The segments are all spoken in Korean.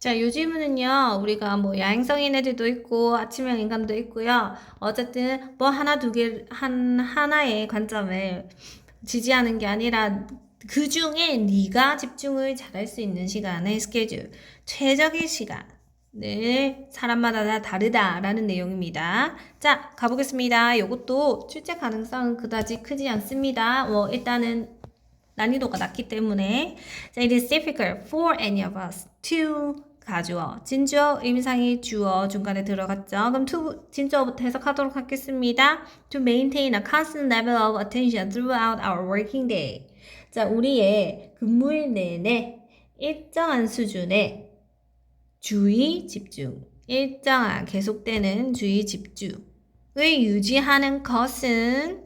자, 요즘은요, 우리가 뭐 야행성인 애들도 있고, 아침형 인간도 있고요. 어쨌든 뭐 하나 두 개, 한, 하나의 관점을 지지하는 게 아니라 그 중에 네가 집중을 잘할 수 있는 시간의 스케줄, 최적의 시간을 사람마다 다 다르다라는 내용입니다. 자, 가보겠습니다. 이것도 출제 가능성은 그다지 크지 않습니다. 뭐 일단은 난이도가 낮기 때문에 자, it is difficult for any of us to 가주어 진주어 의미상의 주어 중간에 들어갔죠. 그럼 to 진주어부터 해석하도록 하겠습니다. To maintain a constant level of attention throughout our working day. 자, 우리의 근무일 내내 일정한 수준의 주의 집중, 일정한 계속되는 주의 집중을 유지하는 것은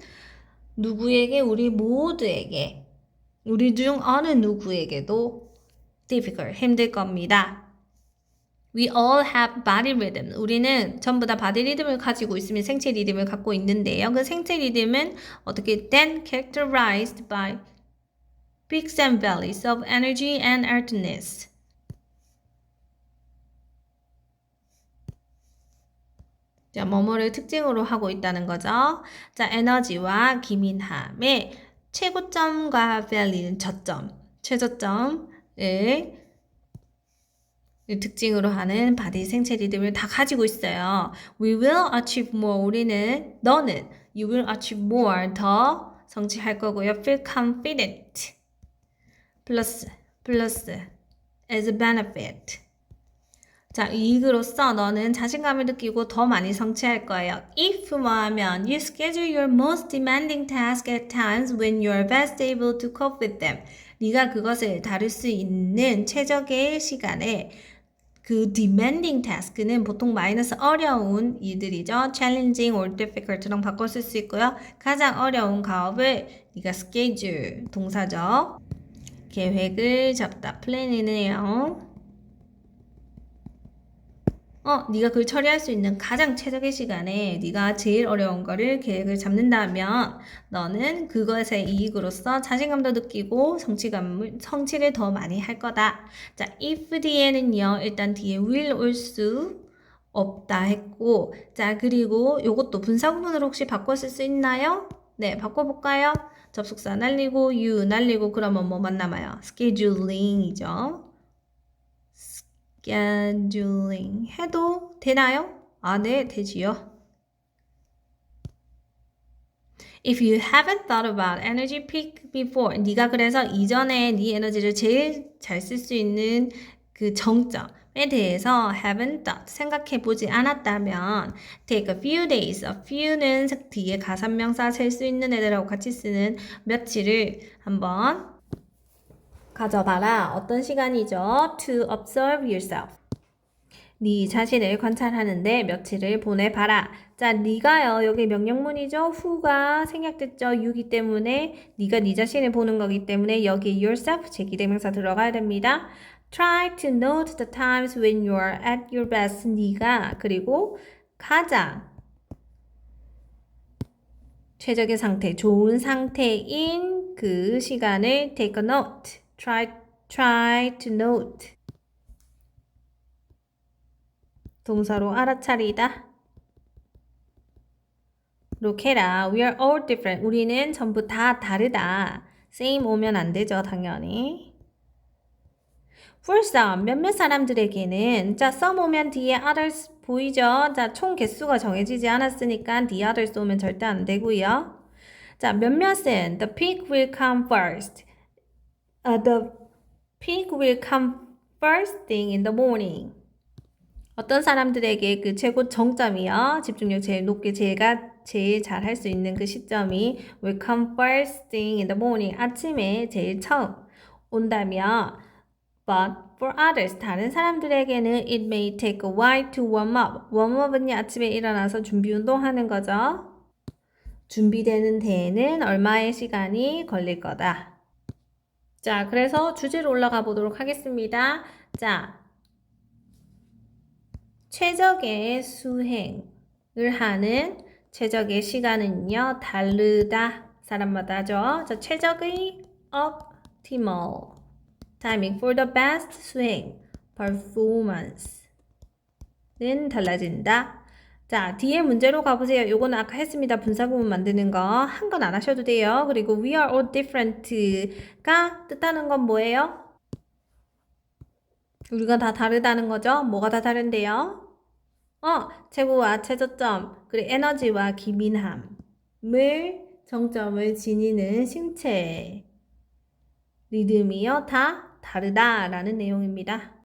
누구에게 우리 모두에게 우리 중 어느 누구에게도 difficult, 힘들 겁니다. We all have body rhythm. 우리는 전부 다 바디 리듬을 가지고 있으면 생체 리듬을 갖고 있는데요. 그 생체 리듬은 어떻게 then characterized by peaks and valleys of energy and alertness. 자, 뭐뭐를 특징으로 하고 있다는 거죠. 자, 에너지와 기민함의 최고점과 valley는 저점, 최저점을 특징으로 하는 바디 생체 리듬을 다 가지고 있어요. We will achieve more. 우리는 너는 you will achieve more 더 성취할 거고요. Feel confident. 플러스 플러스 as a benefit. 자, 이익으로서 너는 자신감을 느끼고 더 많이 성취할 거예요. If 뭐 하면 you schedule your most demanding task at times when you are best able to cope with them. 네가 그것을 다룰 수 있는 최적의 시간에 그 demanding task는 보통 마이너스 어려운 일들이죠. challenging or difficult랑 바꿔 쓸 수 있고요. 가장 어려운 가업을 네가 schedule 동사죠. 계획을 잡다 플랜이네요. 어, 네가 그걸 처리할 수 있는 가장 최적의 시간에 네가 제일 어려운 거를 계획을 잡는다면 너는 그것의 이익으로서 자신감도 느끼고 성취감을 성취를 더 많이 할 거다. 자, if 뒤에는요. 일단 뒤에 will 올수 없다 했고 자, 그리고 요것도 분사구문으로 혹시 바꿔 쓸 수 있나요? 네, 바꿔 볼까요? 접속사 날리고 you 날리고 그러면 뭐만 남아요? scheduling이죠. Scheduling 해도 되나요? 아, 네, 되지요. If you haven't thought about energy peak before, 네가 그래서 이전에 네 에너지를 제일 잘 쓸 수 있는 그 정점에 대해서 haven't thought, 생각해 보지 않았다면 take a few days, a few는 뒤에 가산명사 셀 수 있는 애들하고 같이 쓰는 며칠을 한번 가져봐라. 어떤 시간이죠? To observe yourself. 네 자신을 관찰하는데 며칠을 보내봐라. 자, 네가요. 여기 명령문이죠. who가 생략됐죠. you기 때문에 네가 네 자신을 보는 거기 때문에 여기 yourself 제기대명사 들어가야 됩니다. Try to note the times when you are at your best. 네가 그리고 가장 최적의 상태, 좋은 상태인 그 시간을 take a note. Try, try to note. 동사로 알아차리다. 로케라. We are all different. 우리는 전부 다 다르다. same 오면 안 되죠, 당연히. For some, 몇몇 사람들에게는 자, some 오면 뒤에 others 보이죠? 자, 총 개수가 정해지지 않았으니까 the others 오면 절대 안 되고요. 자, 몇몇은 the peak will come first. Uh, the peak will come first thing in the morning. 어떤 사람들에게 그 최고 정점이요. 집중력 제일 높게 제가 제일 잘 할 수 있는 그 시점이 will come first thing in the morning. 아침에 제일 처음 온다며 But for others, 다른 사람들에게는 it may take a while to warm up. 웜업은요, 아침에 일어나서 준비 운동하는 거죠. 준비되는 데에는 얼마의 시간이 걸릴 거다. 자, 그래서 주제로 올라가 보도록 하겠습니다. 자, 최적의 수행을 하는 최적의 시간은요, 다르다. 사람마다죠. 자, 최적의 optimal timing for the best 수행. performance는 달라진다. 자, 뒤에 문제로 가보세요. 요거는 아까 했습니다. 분사구문 만드는 거. 한 건 안 하셔도 돼요. 그리고 we are all different가 뜻하는 건 뭐예요? 우리가 다 다르다는 거죠? 뭐가 다 다른데요? 어, 최고와 최저점, 그리고 에너지와 기민함을 정점을 지니는 신체 리듬이요 다 다르다라는 내용입니다.